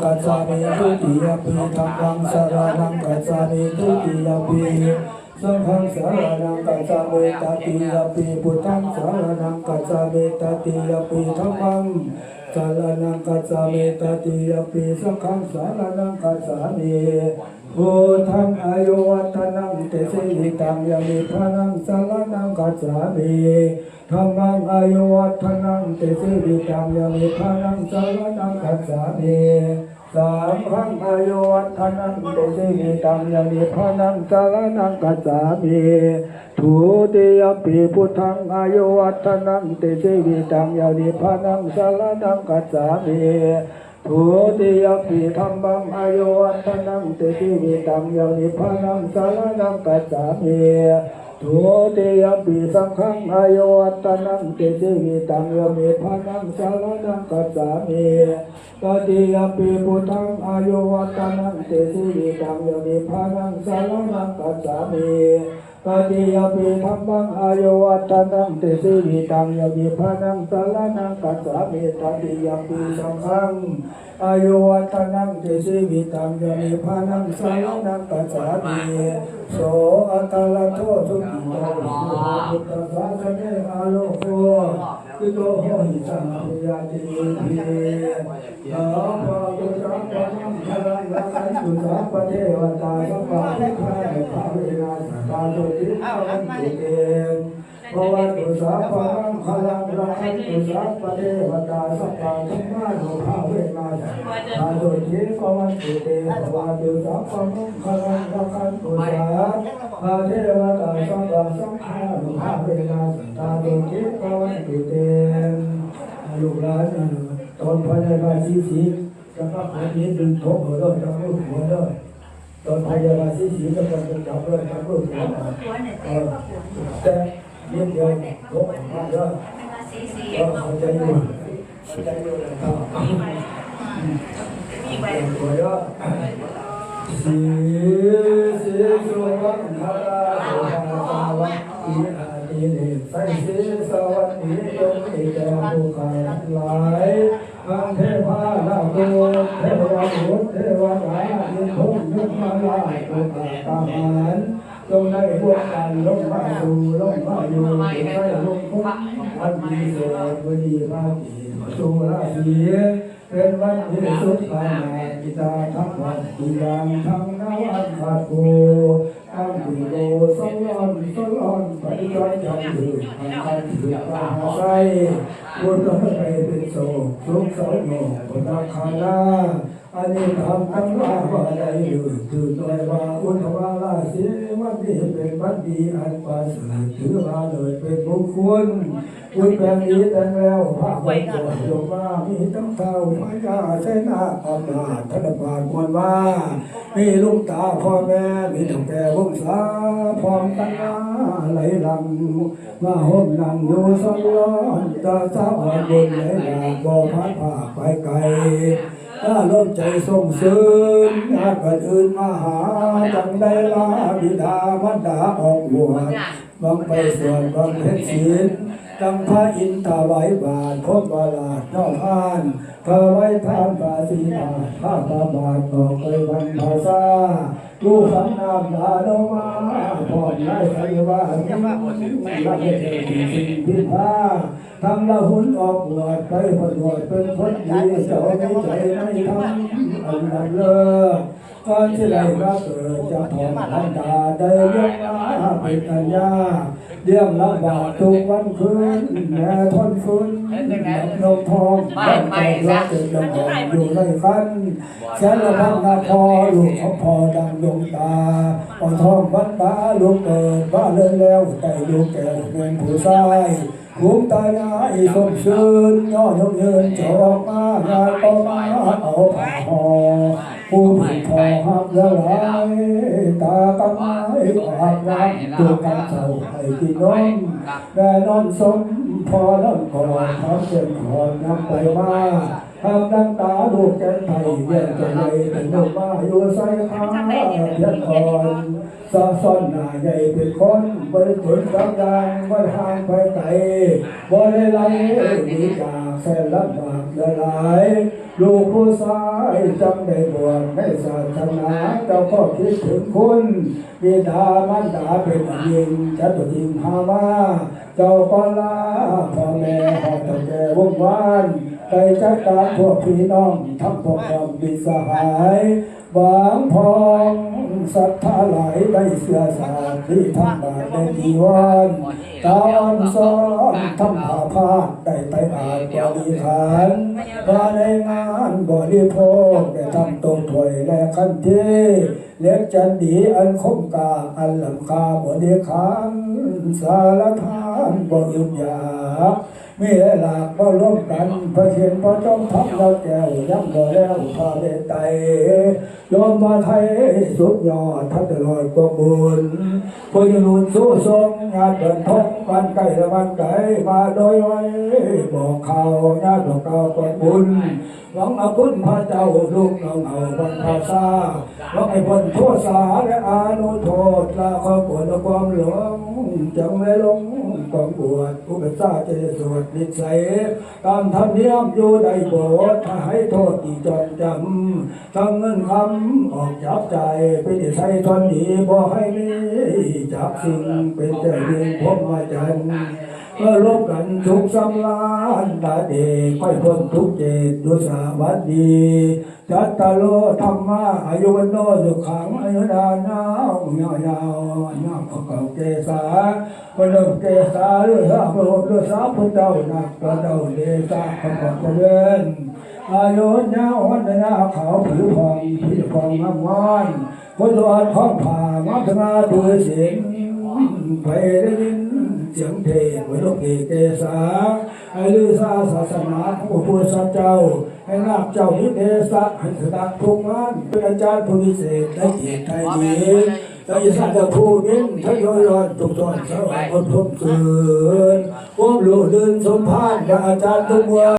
กัจจามิทุติยปีธัมมังสารนังกัจจามิทุติยปีสังฆังสารนังกัจจามิตติยปีพุทธังสารนังกัจจามิตติยปีธัมมังสารนังกัจจามิตติยปีสังฆังสารนังกัจจามิ พุทธังอายุวัฒนังเตสิวิตังยามิพนังสรณังกัจจามิธรรมังอายุวัฒนังเตสิวิตังยามิพนังสรณังกัจจามิสามครั้งอายุวัฒนังเตสิมิตังยานิพานังสารนังกัจจามิทุติยปีพุทธังอายุวัฒนังเตสิมิตังยานิพานังสารนังกัจจามิ ทุติยปีธรรมังอายุวัฒนังเตสิมิตังยานิพานังสารนังกัจจามิทุติยปีสังฆังอายุวัฒนังเตสิมิตังยานิพานังสารนังกัจจามิตติยปีพุทธังอายุวัตนังเตสิวิตังโยนิพานังสารนังกัจจามิ ตติยปีธรรมังอายุวัตนังเตสิวิตังโยนิพานังสารนังกัจจามิตติยปีสังฆังอายุวัตนังเตสิวิตังโยนิพานังสารนังกัจจามิโสอัตตลโทสุขิโตพุทธศาสนอาโลโกกุโตโหหิสังขยาติภิอาภะตุสัพพะมังคลังละขันตุสัพพะเทวตาสัพพะทุกขาภาเวนะสัตตาโต ติภาวันตุเตภวันตุสัพพะมังคลังละขันตุสัพพะเทวตาสัพพะทุกขาภาเวนะสัตาโตติภาวันตุเตภวันตุสัพพะมังคลังละขันตุสัพพะเทวตาสัพพะสังฆาภาเวนะสัตาโตติภาวันตุเตลูกหลานตอนภายในบ้านสีสีจะพักคนนี้ดึงทบหัวด้วยจับลูกหัว ตอนภายในบ้านสีสีกำลังจะจับด้วยจับลูกหัวเออแต่เลี้ยงเดียวทบมาเยอะก็เข้าใจอยู่เข้าใจอยู่นะครับหัวเยอะสีสุวรรณราโสภาวัตติอาทิเนใสสีสวัสดีจงมีแก่ผู้ขาทั้งหลายอั งเทพาลาโกเทวาหุเทวดาอินทงยุมาลาภูขาตาหารจงได้พวกกันลงมาดูลงมาอยู่จงได้ลงพุทธอันดีเสดวดีภาคีสุราศีเป็นวันที่สุดภายในกิตาทั้งวันที่ยังทั้งนวันขาดโค กอันที่โลสลอนสลอนไปจอยจันถืออันอันถือปลาใส่บุญก็ไปเป็นโศกทุกข์เศร้าโศกบุญคานาอันนี้ทำทั้งว่าว่าใดอยู่ถือตัวว่าอุทวาลาเสียวันนี้เป็นวันดีอันประเสริฐถือว่าเลยเป็นบุคคล บุญแบบนี้แต่แล้วพระพุทธโยมามีตั้งเท่าพระยาเสนาอำนาจธนบาลควรว่า มีลุงตาพ่อแม่ มีตั้งแต่วงศาพร้อมกันมาไหลลังมาห่มนั่งอยู่สลอนตาสาวบนไหลหลากบ่พัดผ่าไปไกลถ้าลมใจส่งซึมญาติคนอื่นมาหาจังได้ลาบิดามันดาออกบว ชบังไปส่วนบังเพชรศีลจังพระอินทร์ไหวบาทพบวาลาดนอกอ่านเธอไว้ทานปาสีบาทพระบาทบอกเคยวันภาษาลูกสันนามดาโนมาพ่อดไล่ใครว่าละเอียดสิ่งพิพาทำละหุนออกบวชไปผลบวชเป็นคนดีเจ้าไม่ใจไม่ทำอันนั้นเลย ก่อนที่ไรับเกิดจะถอนอันดาได้ยกมาเป็นปัญญาเลี้ยงละบาททุกวันคืนแม่ทนฟื้นนมทองบ้านใจรักเกิดลำบากอยู่ในคันแสนละพังนาพอลูกของพอดังดวงตาอ่อนทองวันตาลูกเกิดบ้าเลินแล้วแต่ลูกแก่เป็นผู้ชายภูมิตายายสมชื่นย่อยกเยินจอกมางานต่อมาเอาผ้าห่อ ผู้ผิดคอหักละลายตากำไม้อาบน้ำตัวกันเจ้าให้กินนมแม่นอนสมพอแล้วก่อนเขาเจ็บขอนนำไปมาทำดังตาลูกแกนไทยเวียนใจเลยเป็นลูกมาอยู่ใส่ข้าเพียนคอนสะซ่อนหน้าใหญ่เป็นคนบริสุทธิ์สักอย่างบริหารไปไกลบริไลดีจาก แสนลำบากละลายลูกผู้ชายจำได้บวชในศาสนาเจ้าก็คิดถึงคุณบิดามันดาเป็นยิงจะตุยิงหามาเจ้าก็ลาพ่อแม่หอดแก่วงวานไปจัดการพวกพี่น้องทั้งพวกความบิดสหายบางพองศรัทธาไหลได้เสื้อสารที่ทำบาทในจีวร ตอนสอนทำผาพานได้ไปอ่านบริขารมาในงานบริโภคได้ทำตรงถวยและคันเทเล็กจันดีอันคมกาอันลำคาบริขาร สารทานบริยามีหลากก็ร่วมกันพระเขียนพระจอมทัพเราแก้วยังบ่แล้วพาเดไตโยมมาไทยสุดยอดทัดลอยกว่าบุญพยนุนสู้ทรงงานเดินทงบ้านไก่ละบ้านไก่มาโดยไว้บอกเขาญาติบอกข่ากว่าบุญหวังเอาคุณพระเจ้าลูกเราเอาบนภาษาหวังให้พ้นโทษสาและอานุโทษลาความปวดและความหลง จงไม่ลงกองบวชผู้เป็นซาจะได้สวดนิสัยตามธรรมเนียมอยู่ในโบสถ์ถ้าให้โทษที่จดจำทั้งเงินคำออกจับใจไปที่ใช้ทนดีบ่ให้มีจับสิ่งเป็นเจ้าเรื่องพบมาจันทร์ เมื่อลบกันทุกสำลานตาเดค่อยพ้นทุกเจตดุสาวัสดีจัตตาโลธรรมะอายุวันโนสุขังอายุดานาวเงายาวๆนาขเก่าเกษาพนมเกษาเรือสาพระพุทธสาพุทธเจ้านักพระเจ้าเดชาขอบเจริญอายุยาววันนาขาวผิวผ่องผิวผ่องงามงอนพุทธวันข้องผ่ามัทนาดูเสียงไปได้ยิน เสียงเพลงไว้ลบเอกเกษาให้ลือซาศาสนาของพระพุทธเจ้า ให้นาบเจ้าวิเทศะให้สดักทุกงานเป็นอาจารย์ผู้พิเศษได้เกียรติไทยดีเราจะสร้างจะพูดนิ่งทยอยรอนทุกตอนสวัสดิ์คนพบเกินควบรู้เดินสมภารกับอาจารย์ทุกวัน